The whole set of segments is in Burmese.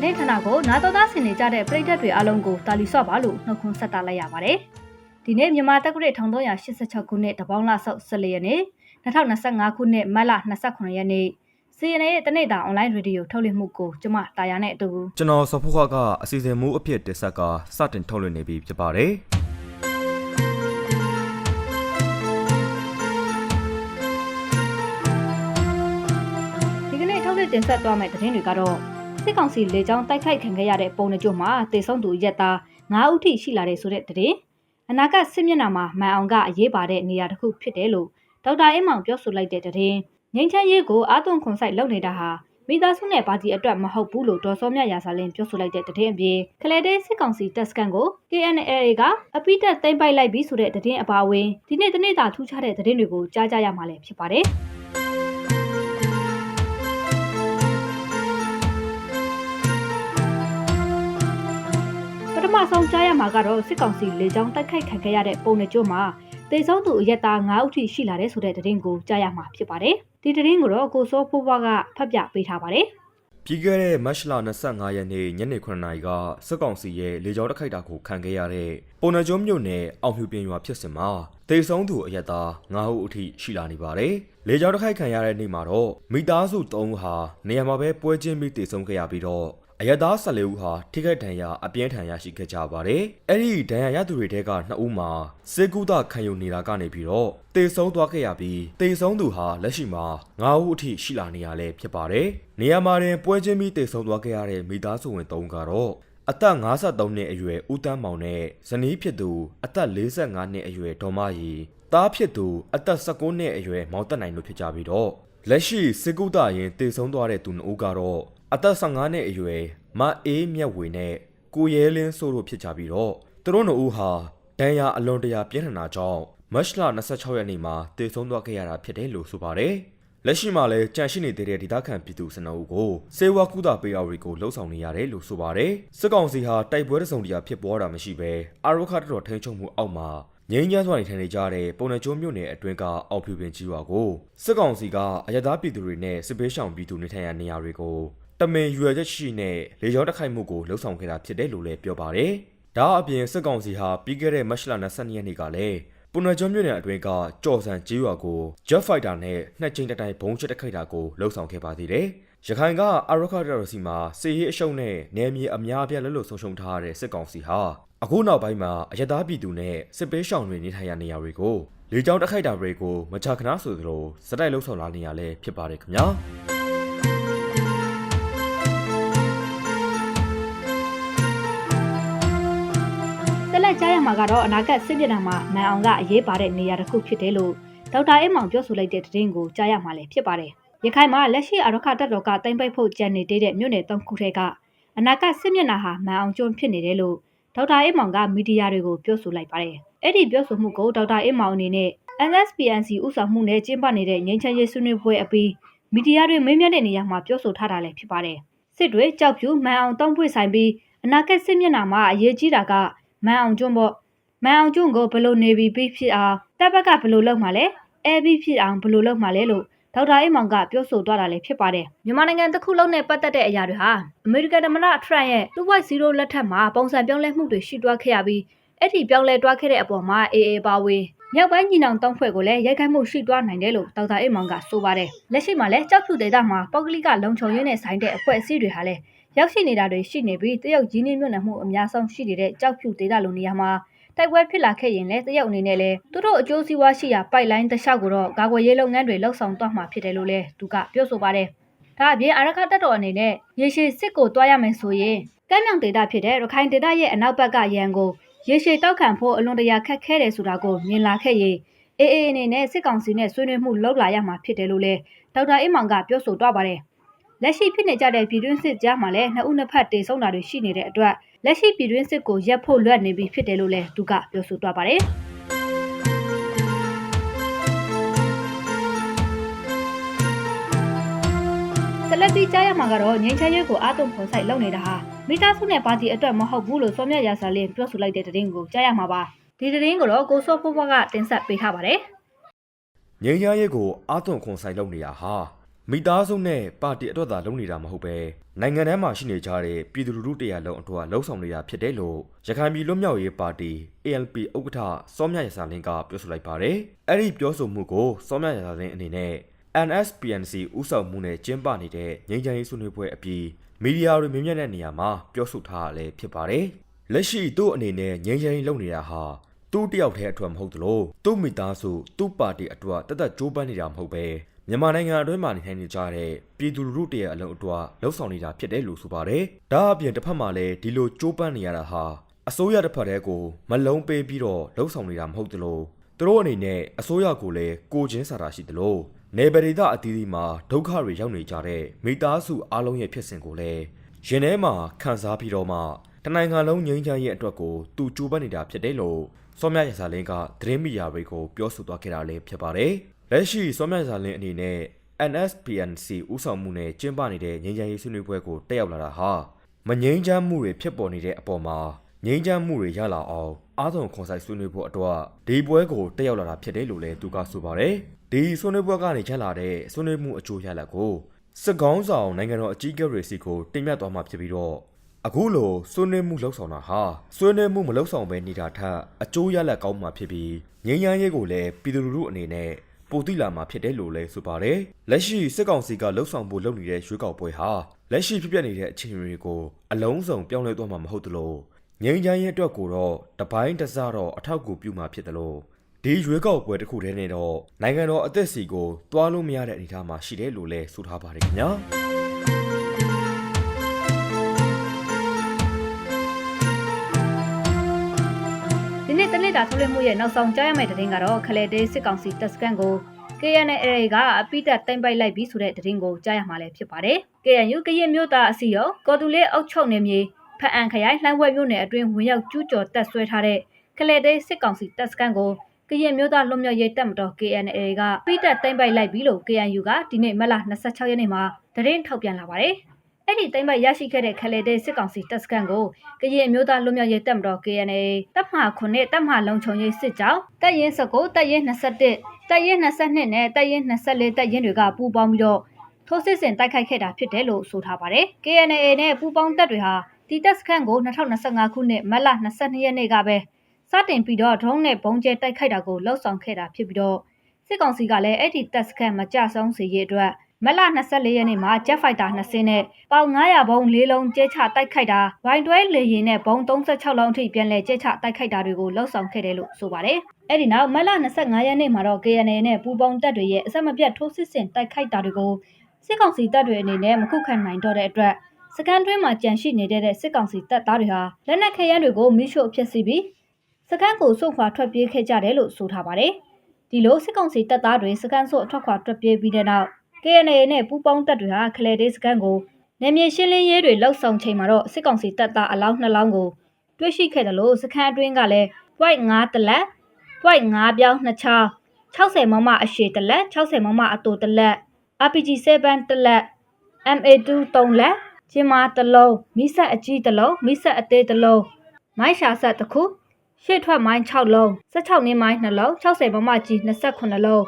သတင်းဌာနကိုနာတော်သားဆင်နေကြတဲ့ပြည်သက်တွေအားလုံးကိုတာလီဆော့ပါလို့နှုတ်ခွန်းဆက်တာလိုက်ရပါတယ်။ဒီနေ့မြန်မာတက္ကရာ1386ခုနှစ်တပေါင်းလဆုတ်14ရက်နေ့2025ခုနှစ်မတ်လ29ရက်နေ့ CNN ရဲ့တနေ့တာအွန်လိုင်းရေဒီယိုထုတ်လွှင့်မှုကိုကျမတာယာနဲ့အတူကျွန်တော်စောဖိုးခွားကအစီအစဉ်မူအဖြစ်တက်ဆက်ကစတင်ထုတ်လွှင့်နေပြီဖြစ်ပါတယ်ဒီကနေ့ထုတ်လွှင့်တင်ဆက်သွားမယ့်သတင်းတွေကတော့ စစ်ကောင်စီလေကြောင်းတိုက်ခိုက်ခံခဲ့ရတဲ့ပုံနှကြို့မှာတေဆုံးသူရက်သား9ဦးထိရှိလာတဲ့ဆိုတဲ့သတင်းအနာဂတ်စစ်မျက်နှာမှာမန်အောင်ကအရေးပါတဲ့နေရာတစ်ခုဖြစ်တယ်လို့ဒေါက်တာအင်းမောင်ပြောဆိုလိုက်တဲ့သတင်းငင်းချမ်းရေးကိုအာသွန်ခွန်ဆိုင်လုပ်နေတာဟာမိသားစုနဲ့ပါတီအတွက်မဟုတ်ဘူးလို့ဒေါ်စောမြရာစာလင်းပြောဆိုလိုက်တဲ့သတင်းအပြင်ခလဲတဲ့စစ်ကောင်စီတပ်စကန်ကို KNLA ကအပိတက်သိမ်းပိုက်လိုက်ပြီးဆိုတဲ့သတင်းအပါအဝင်ဒီနေ့တနေ့တာထူးခြားတဲ့သတင်းတွေကိုကြားကြရမှာလည်းဖြစ်ပါတယ်။ မဆုံးကြားရမှာကတော့စစ်ကောင်စီလေကြောင်းတိုက်ခိုက်ခံခဲ့ရတဲ့ပုံနှကြို့မှာတေဆုံးသူအရက်သား9ဦးထိရှိလာတဲ့ဆိုတဲ့သတင်းကိုကြားရမှာဖြစ်ပါတယ်။ဒီသတင်းကိုတော့ကိုစိုးဖိုးဘွားကဖတ်ပြပေးထားပါတယ်ပြီးခဲ့တဲ့မတ်လ25ရက်နေ့ညနေ9:00နာရီကစစ်ကောင်စီရဲ့လေကြောင်းတိုက်ခိုက်တာကိုခံခဲ့ရတဲ့ပုံနှကျုံးမြို့နယ်အောင်ဖြူပြင်ရွာဖြစ်စဉ်မှာတေဆုံးသူအရက်သား9ဦးအထိရှိလာနေပါတယ်လေကြောင်းတိုက်ခိုက်ခံရတဲ့နေ့မှာတော့မိသားစု3ဦးဟာနေရာမှာပဲပွဲချင်းပြီးတေဆုံးခဲ့ရပြီးတော့ အရသား14ဦးဟာထိခိုက်ဒဏ်ရာအပြင်းထန်ရရှိခဲ့ကြပါတယ်။အဲ့ဒီဒဏ်ရာရသူတွေထဲက2ဦးမှာစေကုသခံယူနေတာကနေပြီးတော့တေဆုံးသွားခဲ့ရပြီးတေဆုံးသူဟာလက်ရှိမှာ9ဦးအထိရှိလာနေရလဲဖြစ်ပါတယ်။နေရာမှာတင်ပွဲချင်းပြီးတေဆုံးသွားခဲ့ရတဲ့မိသားစုဝင်3ဦးကတော့အသက်53နှစ်အရွယ်ဦးတန်းမောင်နဲ့ဇနီးဖြစ်သူအသက်45နှစ်အရွယ်ဒေါ်မရီသားဖြစ်သူအသက်19နှစ်အရွယ်မောင်တက်နိုင်တို့ဖြစ်ကြပြီးတော့လက်ရှိစေကုသရင်တေဆုံးသွားတဲ့သူ2ဦးကတော့ အသက်15နှစ်အရွယ်မအေးမြတ်ဝေနဲ့ကိုရဲလင်းစိုးတို့ဖြစ်ကြပြီးတော့သူတို့နှစ်ဦးဟာဒဏ်ရာအလွန်တရာပြင်းထန်တာကြောင့်မတ်လ26ရက်နေ့မှာတေဆုံးသွားခဲ့ရတာဖြစ်တယ်လို့ဆိုပါတယ်။လက်ရှိမှာလည်းကြန့်ရှိနေသေးတဲ့ဒေသခံပြည်သူစနအုပ်ကိုစေဝါကုသပေးအောင်တွေကိုလှုပ်ဆောင်နေရတယ်လို့ဆိုပါတယ်။စစ်ကောင်စီဟာတိုက်ပွဲတစုံတရာဖြစ်ပွားတာမရှိဘဲအာရုခတ်တော်ထိန်ချုံမှုအောက်မှာငင်းကြမ်းစွာနေထိုင်နေကြတဲ့ပုံနှကျိုးမြို့နယ်အတွင်းကအောက်ဖြူပင်ကြီးရွာကိုစစ်ကောင်စီကအရသားပြည်သူတွေနဲ့စစ်ပေးရှောင်ပြည်သူနေထိုင်ရာနေရာတွေကို တမင်ရွယ်ချက်ရှိနဲ့လေကြောင်းတိုက်ခိုက်မှုကိုလှုံ့ဆော်ခဲ့တာဖြစ်တယ်လို့လည်းပြောပါတယ်။ဒါအပြင်စစ်ကောင်စီဟာပြီးခဲ့တဲ့မတ်လ22ရက်နေ့ကလည်းပုဏ္ဏကျွန်းမြို့နယ်အတွင်းကကြော်စံကြီးရွာကို Jet Fighter နဲ့နှစ်ကြိမ်တိုင်ဘုံချက်တိုက်ခိုက်တာကိုလှုံ့ဆော်ခဲ့ပါသေးတယ်။ရခိုင်ကအရခါဒရစီမှာစစ်ရေးအရှုံးနဲ့နယ်မြေအများအပြားလဲလို့ဆုံးရှုံးထားတဲ့စစ်ကောင်စီဟာအခုနောက်ပိုင်းမှာအရသာပြည်သူနဲ့စစ်ပေးရှောင်တွေနေထိုင်ရာနေရာတွေကိုလေကြောင်းတိုက်ခိုက်တာတွေကိုမကြာခဏဆိုသလိုစတိုက်လှုပ်ဆောင်လာနေရလဲဖြစ်ပါတယ်ခင်ဗျာ။ မှာကတော့အနာဂတ်စစ်မျက်နှာမှာမန်အောင်ကအရေးပါတဲ့နေရာတစ်ခုဖြစ်တယ်လို့ဒေါက်တာအင်းမောင်ပြောဆိုလိုက်တဲ့သတင်းကိုကြားရမှာလည်းဖြစ်ပါတယ်။ရခိုင်မှာလက်ရှိအရခတပ်တော်ကတင်ပိတ်ဖို့ကြံနေသေးတဲ့မြို့နယ်၃ခုထဲကအနာဂတ်စစ်မျက်နှာဟာမန်အောင်ကျွန်းဖြစ်နေတယ်လို့ဒေါက်တာအင်းမောင်ကမီဒီယာတွေကိုပြောဆိုလိုက်ပါတယ်။အဲ့ဒီပြောဆိုမှုကိုဒေါက်တာအင်းမောင်အနေနဲ့ NSPNC ဥဆောင်မှုနဲ့ကျင်းပနေတဲ့ငြိမ်းချမ်းရေးဆွေးနွေးပွဲအပြီးမီဒီယာတွေမေးမြန်းတဲ့နေရာမှာပြောဆိုထားတာလည်းဖြစ်ပါတယ်။စစ်တွေကြောက်ဖြူမန်အောင်တောင်းပွေဆိုင်ပြီးအနာဂတ်စစ်မျက်နှာမှာအရေးကြီးတာက မန်အောင်ကျွန်းပေါ့မန်အောင်ကျွန်းကိုဘယ်လိုနေပြီးပြီးဖြစ်အောင်တပ်ဘက်ကဘယ်လိုလုပ်မှလဲအဲပြီးဖြစ်အောင်ဘယ်လိုလုပ်မှလဲလို့ဒေါက်တာအိမ်မောင်ကပြောဆိုသွားတာလည်းဖြစ်ပါတယ်မြန်မာနိုင်ငံတစ်ခုလုံးနဲ့ပတ်သက်တဲ့အရာတွေဟာအမေရိကန်သမ္မတထရန့်ရဲ့2.0လက်ထက်မှာပုံစံပြောင်းလဲမှုတွေရှိတွားခဲ့ရပြီးအဲ့ဒီပြောင်းလဲတွားခဲ့တဲ့အပေါ်မှာအေအေပါဝင်မြောက်ပိုင်းညီနောင်တောင်းဖွဲ့ကိုလည်းရိုက်ခိုက်မှုရှိတွားနိုင်တယ်လို့ဒေါက်တာအိမ်မောင်ကဆိုပါတယ်လက်ရှိမှာလည်းကြောက်ဖြူဒေသမှာပေါကလိကလုံခြုံရေးနဲ့ဆိုင်တဲ့အဖွဲ့အစည်းတွေဟာလည်း ရောက်ရှိနေတာတွေရှိနေပြီးတရုတ်ကြီးနှင်းမြို့နယ်မှုအများဆုံးရှိနေတဲ့ကြောက်ဖြူဒေသလိုနေရာမှာတိုက်ပွဲဖြစ်လာခဲ့ရင်လည်းတရုတ်အနေနဲ့လည်းသူတို့အကျိုးစီးပွားရှိရာပိုက်လိုင်းတစ်လျှောက်ကိုတော့ကာကွယ်ရေးလုပ်ငန်းတွေလှုပ်ဆောင်သွားမှာဖြစ်တယ်လို့လည်းသူကပြောဆိုပါတယ်။ဒါအပြင်အာရခတပ်တော်အနေနဲ့ရေရှည်စစ်ကိုတွားရမယ်ဆိုရင်ကမ်းမြောင်ဒေသဖြစ်တဲ့ရခိုင်ဒေသရဲ့အနောက်ဘက်ကရန်ကိုရေရှည်တောက်ခံဖို့အလွန်တရာခက်ခဲတယ်ဆိုတာကိုမြင်လာခဲ့ရင်အေးအေးအနေနဲ့စစ်ကောင်စီနဲ့ဆွေးနွေးမှုလုပ်လာရမှာဖြစ်တယ်လို့လည်းဒေါက်တာအေးမောင်ကပြောဆိုသွားပါတယ်။ လက်ရှိဖြစ်နေကြတဲ့ပြည်တွင်းစစ်ကြားမှာလည်းနှစ်ဦးနှစ်ဖက်တေဆုံးတာတွေရှိနေတဲ့အတွက်လက်ရှိပြည်တွင်းစစ်ကိုရက်ဖို့လွတ်နေပြီဖြစ်တယ်လို့လည်းသူကပြောဆိုသွားပါတယ်။ဆက်လက်ပြီးကြားရမှာကတော့ငင်းချဲရဲကိုအာတုံဖော်ဆိုင်လုပ်နေတာဟာမိသားစုနဲ့ပါတီအတွက်မဟုတ်ဘူးလို့စောမြရာစာလင်းပြောဆိုလိုက်တဲ့သတင်းကိုကြားရမှာပါဒီသတင်းကိုတော့ကိုစောဖိုးဘွားကတင်ဆက်ပေးထားပါတယ်ငိမ့်ရရဲကိုအာသွန်ခွန်ဆိုင်လုပ်နေတာဟာ မိသားစုနဲ့ပါတီအတွက်သာလုပ်နေတာမဟုတ်ပဲနိုင်ငံထဲမှာရှိနေကြတဲ့ပြည်သူလူထုတရားလုံးအတွက်လှုံ့ဆော်နေတာဖြစ်တယ်လို့ရခိုင်ပြည်လွတ်မြောက်ရေးပါတီ ALP ဥက္ကဋ္ဌစောမြရစာလင်းကပြောဆိုလိုက်ပါတယ်။အဲ့ဒီပြောဆိုမှုကိုစောမြရစာလင်းအနေနဲ့ NSPNC ဥဆောင်မှုနဲ့ကျင်းပနေတဲ့ငြိမ်းချမ်းရေးဆွေးနွေးပွဲအပြီးမီဒီယာတွေမြင်မြတ်တဲ့နေရာမှာပြောဆိုထားရလဲဖြစ်ပါတယ်။လက်ရှိသူ့အနေနဲ့ငြိမ်းချမ်းရေးလုပ်နေတာဟာသူ့တယောက်တည်းအတွက်မဟုတ်သလိုသူ့မိသားစုသူ့ပါတီအတွက်တသက်ကြိုးပမ်းနေတာမဟုတ်ပဲ မြန်မာနိုင်ငံအတွင်းမှာနေထိုင်နေကြတဲ့ပြည်သူလူထုတရဲ့အလုံးအတွက်လှုပ်ဆောင်နေတာဖြစ်တယ်လို့ဆိုပါတယ်။ဒါအပြင်တစ်ဖက်မှာလည်းဒီလိုကြိုးပမ်းနေရတာဟာအစိုးရတစ်ဖက်တည်းကိုမလုံးပေးပြီးတော့လှုပ်ဆောင်နေတာမဟုတ်သလိုသူတို့အနေနဲ့အစိုးရကိုလည်းကိုချင်းစာတာရှိသလိုနေပရိသအသီးသီးမှာဒုက္ခတွေရောက်နေကြတဲ့မိသားစုအားလုံးရဲ့ဖြစ်စဉ်ကိုလည်းရင်ထဲမှာခံစားပြီးတော့မှတနိုင်ငံလုံးငြိမ်းချမ်းရေးအတွက်ကိုသူကြိုးပမ်းနေတာဖြစ်တယ်လို့စောမြရစာလင်းကသတင်းမီဒီယာတွေကိုပြောဆိုသွားခဲ့တာလည်းဖြစ်ပါတယ်။ လက်ရှိစောမြရစာလင်းအနေနဲ့ NSPNC ဥဆောင်မှုနဲ့ကျင်းပနေတဲ့ငြိမ်းချမ်းရေးဆွေးနွေးပွဲကိုတက်ရောက်လာတာဟာမငြိမ်းချမ်းမှုတွေဖြစ်ပေါ်နေတဲ့အပေါ်မှာငြိမ်းချမ်းမှုတွေရလာအောင်အားသွန်ခွန်ဆိုင်ဆွေးနွေးဖို့အတွက်ဒီပွဲကိုတက်ရောက်လာတာဖြစ်တယ်လို့လည်းသူကဆိုပါတယ်။ဒီဆွေးနွေးပွဲကနေချက်လာတဲ့ဆွေးနွေးမှုအကျိုးရလဒ်ကိုစစ်ကောင်းဆောင်နိုင်ငံတော်အကြီးအကဲတွေစီကိုတင်ပြသွားမှာဖြစ်ပြီးတော့အခုလိုဆွေးနွေးမှုလှုပ်ဆောင်တာဟာဆွေးနွေးမှုမလှုပ်ဆောင်ဘဲနေတာထက်အကျိုးရလဒ်ကောင်းမှာဖြစ်ပြီးငြိမ်းချမ်းရေးကိုလည်းပြည်သူလူထုအနေနဲ့ ပိုတိလာမှာဖြစ်တယ်လို့လည်းဆိုပါတယ်။လက်ရှိစစ်ကောင်စီကလှုပ်ဆောင်ဖို့လုပ်နေတဲ့ရွေးကောက်ပွဲဟာလက်ရှိဖြစ်ပျက်နေတဲ့အခြေအနေတွေကိုအလုံးစုံပြောင်းလဲသွားမှာမဟုတ်သလိုငြိမ်းချမ်းရေးအတွက်ကိုတော့တပိုင်းတစတော့အထောက်အကူပြုမှာဖြစ်တယ်လို့ဒီရွေးကောက်ပွဲတစ်ခုတည်းနဲ့တော့နိုင်ငံတော်အသက်စီကိုတွားလို့မရတဲ့အနေအထားမှာရှိတယ်လို့လည်းဆိုထားပါတယ်ခင်ဗျာ။ နေ့တနေ့တာထုတ်လွှင့်မှုရဲ့နောက်ဆုံးကြားရမယ့်သတင်းကတော့ခလေတေးစစ်ကောင်စီတပ်စခန်းကို KNL ကအပိတက်တင်ပိုက်လိုက်ပြီးဆိုတဲ့သတင်းကိုကြားရမှာလည်းဖြစ်ပါတယ်။ KNU ကရင်မျိုးသားအစီရောကော်တူလေးအုပ်ချုပ်နေမြေဖအံခရိုင်လှမ်းဝဲမြို့နယ်အတွင်းဝင်ရောက်ကျူးကျော်တပ်ဆွဲထားတဲ့ခလေတေးစစ်ကောင်စီတပ်စခန်းကိုကရင်မျိုးသားလွတ်မြောက်ရေးတပ်မတော် KNL ကပိတက်တင်ပိုက်လိုက်ပြီးလို့ KNU ကဒီနေ့မတ်လ26ရက်နေ့မှာသတင်းထုတ်ပြန်လာပါတယ်။ အဲ့ဒီတိမ့်ပိုက်ရရှိခဲ့တဲ့ခလေတဲ့စစ်ကောင်စီတပ်စခန်းကိုကရင်အမျိုးသားလွတ်မြောက်ရေးတပ်မတော် KNA တပ်မဟာ9တပ်မဟာလုံခြုံရေးစစ်ကြောင်းတပ်ရင်း19တပ်ရင်း21တပ်ရင်း22နဲ့တပ်ရင်း24တပ်ရင်းတွေကပူးပေါင်းပြီးတော့ထိုးစစ်ဆင်တိုက်ခိုက်ခဲ့တာဖြစ်တယ်လို့ဆိုထားပါတယ်။ KNA နဲ့ပူးပေါင်းတပ်တွေဟာဒီတပ်စခန်းကို2025ခုနှစ်မတ်လ22ရက်နေ့ကပဲစတင်ပြီးတော့ဒရုန်းနဲ့ပုံကျဲတိုက်ခိုက်တာကိုလှုပ်ဆောင်ခဲ့တာဖြစ်ပြီးတော့စစ်ကောင်စီကလည်းအဲ့ဒီတပ်စခန်းမကြဆုံးစေရေးအတွက် မက်လ24ရက်နေ့မှာ Jet Fighter 2စင်းနဲ့ပေါင်900ဘုံ၄လုံးကျဲချတိုက်ခိုက်တာဝိုင်တွဲလေရင်နဲ့ဘုံ36လုံးအထိပြန်လည်ကျဲချတိုက်ခိုက်တာတွေကိုလှုပ်ဆောင်ခဲ့တယ်လို့ဆိုပါတယ်။အဲ့ဒီနောက်မက်လ25ရက်နေ့မှာတော့ KNA နဲ့ပူးပေါင်းတပ်တွေရဲ့အဆက်မပြတ်ထိုးစစ်ဆင်တိုက်ခိုက်တာတွေကိုစစ်ကောင်စီတပ်တွေအနေနဲ့မခုခံနိုင်တော့တဲ့အတွက်စကန်တွင်းမှာကြန့်ရှိနေတဲ့စစ်ကောင်စီတပ်သားတွေဟာလက်နက်ခဲယမ်းတွေကိုမိရှို့ဖျက်ဆီးပြီးစကန်ကိုစွန့်ခွာထွက်ပြေးခဲ့ကြတယ်လို့ဆိုထားပါတယ်။ဒီလိုစစ်ကောင်စီတပ်သားတွေစကန်ဆို့အထွက်ခွာထွက်ပြေးပြီးတဲ့နောက် KNA နဲ့ပူးပေါင်းတပ်တွေဟာခလေဒေးစကန်ကိုနေမြေရှင်းလင်းရေးတွေလှုပ်ဆောင်ချိန်မှာတော့စစ်ကောင်စီတပ်သားအလောင်းနှစ်လောင်းကိုတွေ့ရှိခဲ့တယ်လို့စခန်းအတွင်းကလည်း point 5တလက် point 5ပြောင်း2ချောင်း60မမအရှည်တလက်60မမအတူတလက် RPG 7တလက် MA2 3လက်ကျင်းမာတစ်လုံးမိဆက်အကြီးတစ်လုံးမိဆက်အသေးတစ်လုံးမိုင်းရှာဆက်တစ်ခုရှေ့ထွက်မိုင်း6လုံး16နင်းမိုင်း2လုံး60မမကြီး28လုံး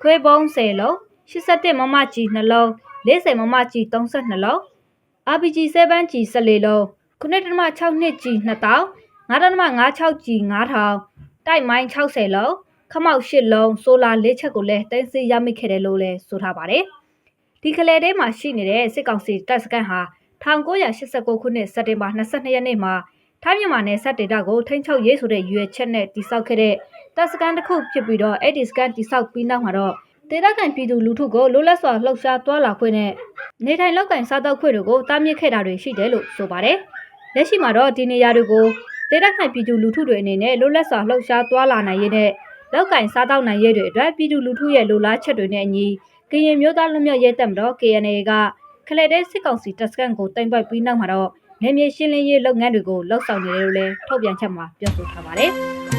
ခွေးပုံး10လုံး 81မမကြီး2လုံး40မမကြီး32လုံး RPG 7ကြီး14လုံး9.6နှစ်ကြီး2000 9.56ကြီး9000တိုက်မိုင်း60လုံးခမောက်8လုံးဆိုလာ4ချက်ကိုလည်းတင်စီရမိခဲ့တယ်လို့လည်းဆိုထားပါတယ်ဒီကလေးထဲမှာရှိနေတဲ့စစ်ကောင်စီတပ်စခန်းဟာ1989ခုနှစ်စက်တင်ဘာ22ရက်နေ့မှာထိုင်းမြန်မာနယ်စပ်ဒေသကိုထိန်းချုပ်ရေးဆိုတဲ့ရွေချက်နဲ့တိစောက်ခဲ့တဲ့တပ်စခန်းတစ်ခုဖြစ်ပြီးတော့အဲ့ဒီစခန်းတိစောက်ပြီးနောက်မှာတော့ ဒေသခံပြည်သူလူထုကိုလွတ်လပ်စွာလှုပ်ရှားသွားလာခွင့်နဲ့နေထိုင်လောက်ကင်စားတောက်ခွင့်တွေကိုတားမြစ်ခဲ့တာတွေရှိတယ်လို့ဆိုပါတယ်။လက်ရှိမှာတော့ဒီနေရာတွေကိုဒေသခံပြည်သူလူထုတွေအနေနဲ့လွတ်လပ်စွာလှုပ်ရှားသွားလာနိုင်ရေးနဲ့လောက်ကင်စားတောက်နိုင်ရေးတွေအတွက်ပြည်သူလူထုရဲ့လိုလားချက်တွေနဲ့အညီကရင်မျိုးသားလူမျိုးရေးတပ်မတော် KNA ကခလက်တဲ့စစ်ကောင်စီတပ်စခန်းကိုတင်ပိုက်ပြီးနောက်မှာတော့နေမြေရှင်းလင်းရေးလုပ်ငန်းတွေကိုလှုပ်ဆောင်နေတယ်လို့လည်းထုတ်ပြန်ချက်မှာပြောဆိုထားပါတယ်။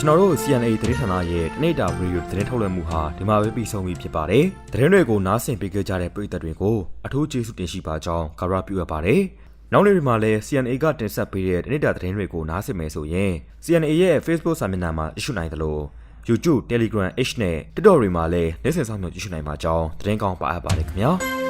ကျွန်တော်တို့ CNA သတင်းဌာနရဲ့တနေ့တာဗီဒီယိုသတင်းထုတ်လွှင့်မှုဟာဒီမှာပဲပြီးဆုံးပြီဖြစ်ပါတယ်။သတင်းတွေကိုနားဆင်ပေးကြတဲ့ပရိသတ်တွေကိုအထူးကျေးဇူးတင်ရှိပါကြောင်းကာရပြုအပ်ပါတယ်။နောက်နေ့တွေမှာလည်း CNA ကတင်ဆက်ပေးတဲ့တနိဒာသတင်းတွေကိုနားဆင်မယ်ဆိုရင် CNA ရဲ့ Facebook စာမျက်နှာမှာကြည့်ရှုနိုင်တယ်လို့ YouTube, Telegram, H နဲ့ TikTok တွေမှာလည်းနေ့စဉ်ဆောင်မျိုးကြည့်ရှုနိုင်မှာကြောင်းသတင်းကောင်းပါအပ်ပါတယ်ခင်ဗျာ။